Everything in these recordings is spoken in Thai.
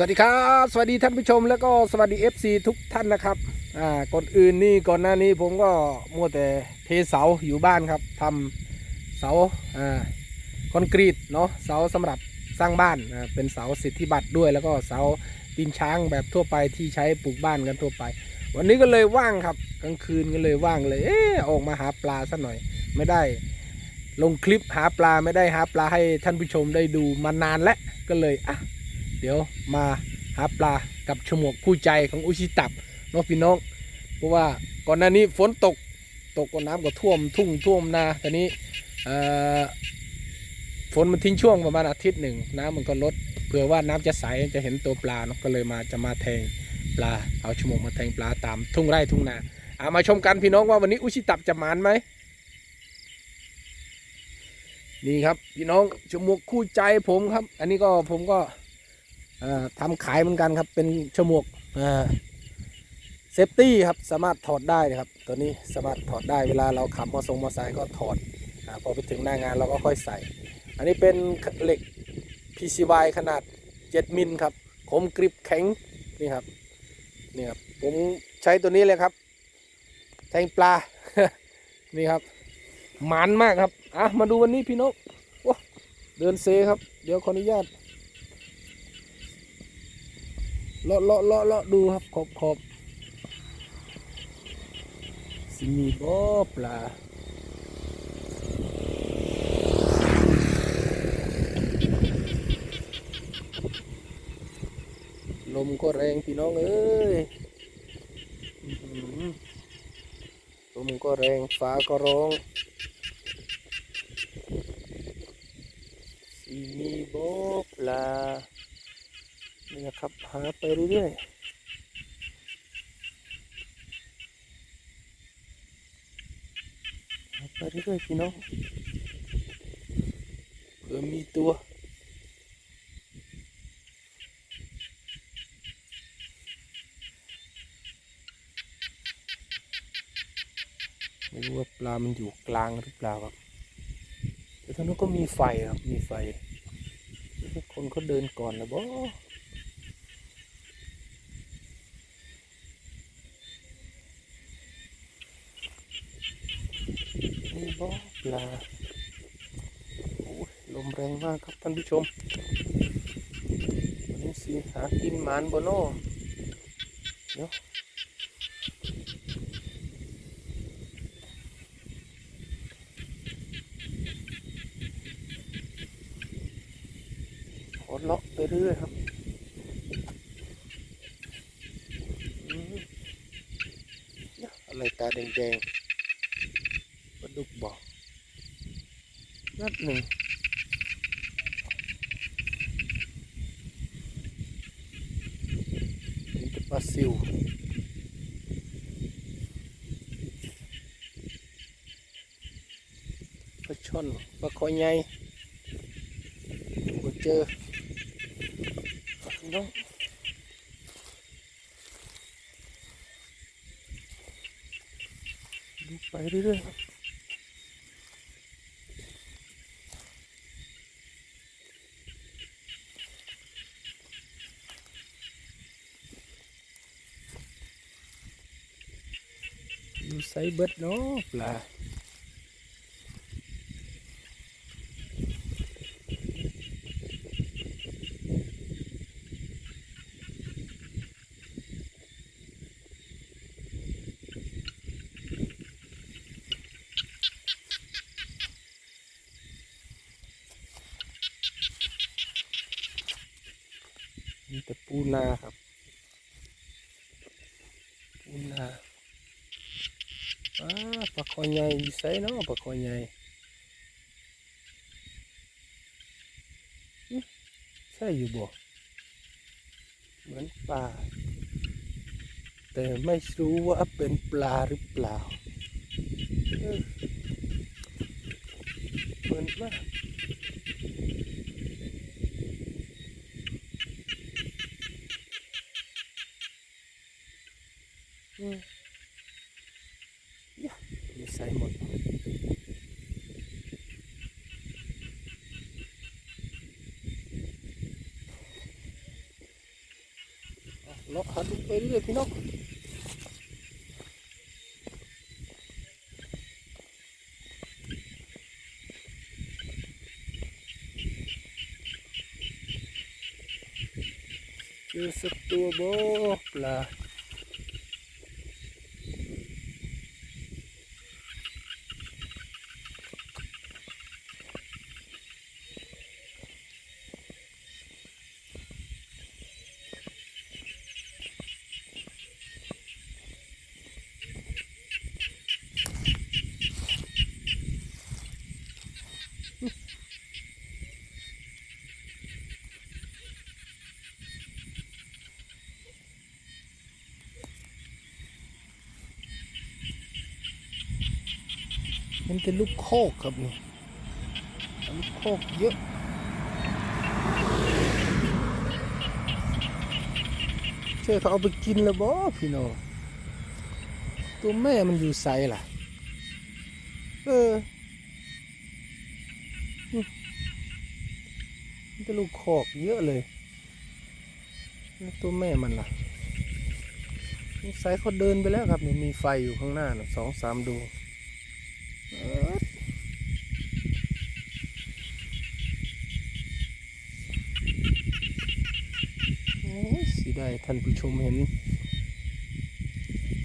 สวัสดีครับ สวัสดีท่านผู้ชมแล้วก็สวัสดี FC ทุกท่านนะครับอ่าก่อนอื่นนี่ก่อนหน้านี้ผมก็มัวแต่เทเสาอยู่บ้านครับทำเสาอ่าคอนกรีตเนาะเสาสำหรับสร้างบ้านอ่าเป็นเสาสิทธิบัตรด้วย แล้วก็เสาตีนช้างแบบทั่วไปที่ใช้ปลูกบ้านกันทั่วไป วันนี้ก็เลยว่างครับกลางคืนก็เลยว่างเลยเออออกมาหาปลาสักหน่อยไม่ได้ ลงคลิปหาปลาไม่ได้หาปลาให้ท่านผู้ชมได้ดูมานานแล้วก็เลยอะ เดี๋ยวมาหาปลากับฉมวกคู่ใจของอุชิตับเน้องพี่น้อง เพราะว่าก่อนหน้านี้ฝนตกตกก็น้ำก็ท่วมทุ่งท่วมนาตอนนี้ฝนมันทิ้งช่วงประมาณอาทิตย์หนึ่งน้ำมันก็ลดเผื่อว่าน้ำจะใสจะเห็นตัวปลาเนาะก็เลยมาจะมาแทงปลาเอาฉมวกมาแทงปลาตามทุ่งไร่ทุ่งนาเอามาชมกันพี่น้องว่าวันนี้อุชิตับจะหมานไหมนี่ครับพี่น้องฉมวกคู่ใจผมครับ อันนี้ก็ผมก็ ทำขายเหมือนกันครับเป็นฉมวกเซฟตี้ครับสามารถถอดได้นะครับ ตัวนี้สามารถถอดได้เวลาเราขับมอทรงมอไซค์ก็ถอดอพอไปถึงหน้างานเราก็ค่อยใส่ อันนี้เป็นเหล็ก PCY ขนาด 7 มิลครับคมกริบแข็งนี่ครับนี่ครับผมใช้ตัวนี้เลยครับแทงปลา นี่ครับหมันมากครับ อะ มาดูวันนี้พี่นกว้เดินเซครับ เดี๋ยวขออนุญาต เลาะเลาะเลาะเลาะดูครับขอบขอบสิมีบ่ปลาลมก็แรงพี่น้องเอ้ยลมก็แรงฟ้าก็ร้องสิมีบ่ปลา นี่นะครับหาไปเรื่อยๆหาไปเรื่อยๆพี่น้องเผื่อมีตัวไม่รู้ว่าปลา มันอยู่กลางหรือเปล่าครับ แต่ท่างนั้นก็มีไฟครับ มีไฟ คนเขาเดินก่อนแล้วบ่ บ่อปลาโอ้ยลมแรงมากครับท่านผู้ชมวันนี้สิหากินหมานบ่โนเดี๋ยวขอเลาะไปเรื่อยครับอืมเนี่ยอะไรตาแดงๆ ลาดุกบอกนัดหนึ่งนี่จะปลาซิวปลาช่อนปลาคอยใหญ่ก็เจอเอาพี่น้องดูไปเรื่อยๆ ครับอยู่ไซเบิดเนาะปลามีแต่ปูนาครับ ปูนา อ่าปลาคอใหญ่อยู่ไสเนาะปลาคอใหญ่ใช่อยู่บ่เหมือนปลาแต่ไม่รู้ว่าเป็นปลาหรือเปล่าเออเหมือนมากอืมยะมีไซหมด เลาะหาดูไปเรื่อยพี่น้องเจอสักตัวบ่ปลา มันเป็นลูกโคกครับนี่ลูกโคกเยอะเชื่อเขาเอาไปกินแล้วบ่พี่น้องตัวแม่มันอยู่ไซล่ะ เออมันเป็นลูกโคกเยอะเลยแล้วตัวแม่มันล่ะสงสัยเขาเดินไปแล้วครับนี่มีไฟอยู่ข้างหน้าสองสามดวง สิได้ท่านผู้ชมเห็น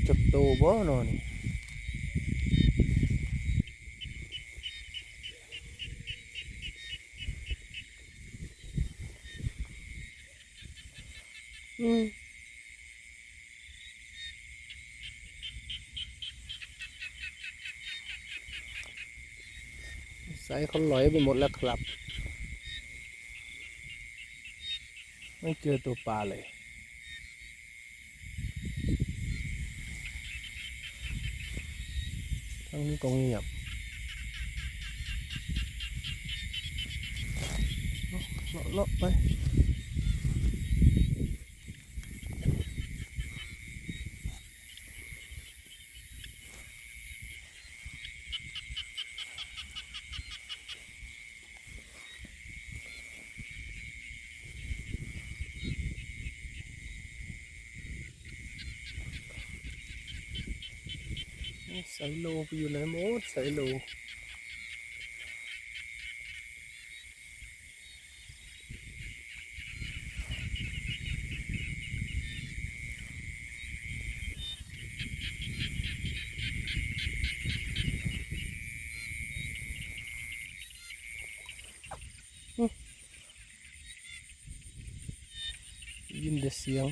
จับโตบ่หนอน สายเขาลอยไปหมดแล้วครับ ไม่เจอตัวปลาเลย ทั้งนี้ก็เงียบเลาะเลาะไป ใส่โลไปอยู่ไหนหมดใส่โลยินแต่เสียง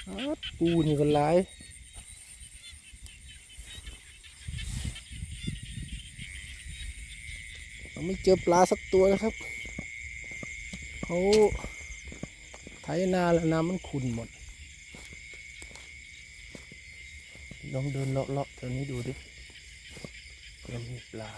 อ๊าด ปูนี่ก็หลายเราไม่เจอปลาสักตัวนะครับเขาไถนาแล้วน้ำมันขุ่นหมด ลองเดินเลาะๆแถวนี้ดูดิเผื่อมีปลา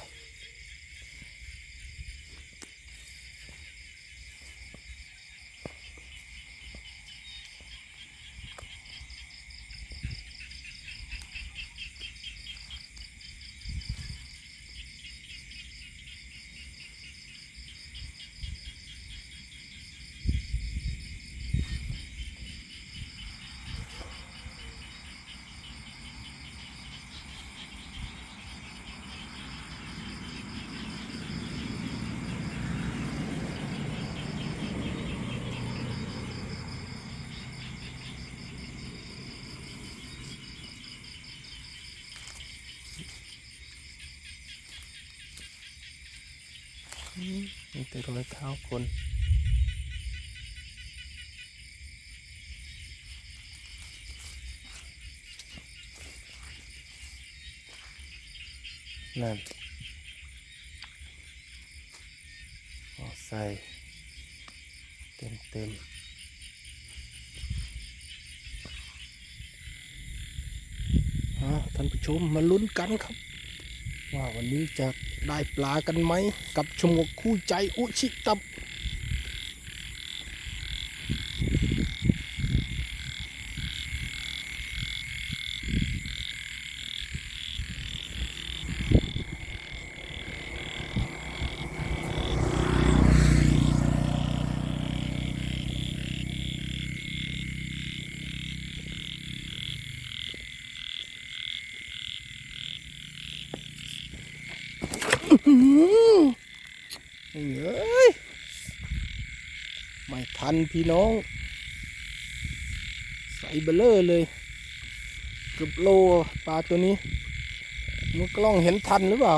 อืมมี แต่รอยเท้าคนนั่นออใส่เต็มเต็มท่านผู้ชมมาลุ้นกันครับ ว่าวันนี้จะได้ปลากันไหม กับชมวกคู่ใจอุชิตับ เอ้ย ไม่ทันพี่น้อง ใส่เบลเลอร์เลยเกือบโลปลาตัวนี้มือกล้องเห็นทันหรือเปล่า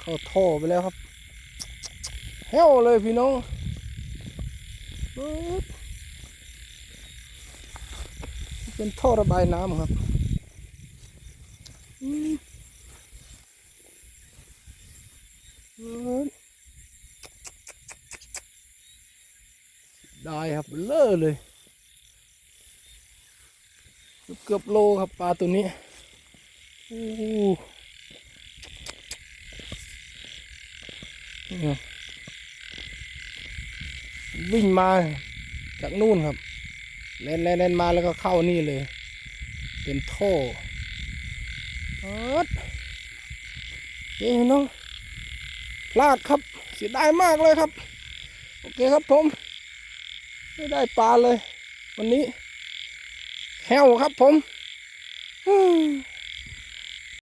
เข้าท่อไปแล้วครับแห้วเลยพี่น้องเป็นท่อระบายน้ำครับอืมอ๊าด ได้ครับเลอเลย เกือบโลครับปลาตัวนี้โอ้วิ่งมาจากนู่นครับ เล่นเล่นเล่นมาแล้วก็เข้านี่เลย เป็นท่ออ๊ดเฮ้ยน้องพลาดครับ เสียดายมากเลยครับ โอเคครับผม ไม่ได้ปลาเลย วันนี้แห้วครับผม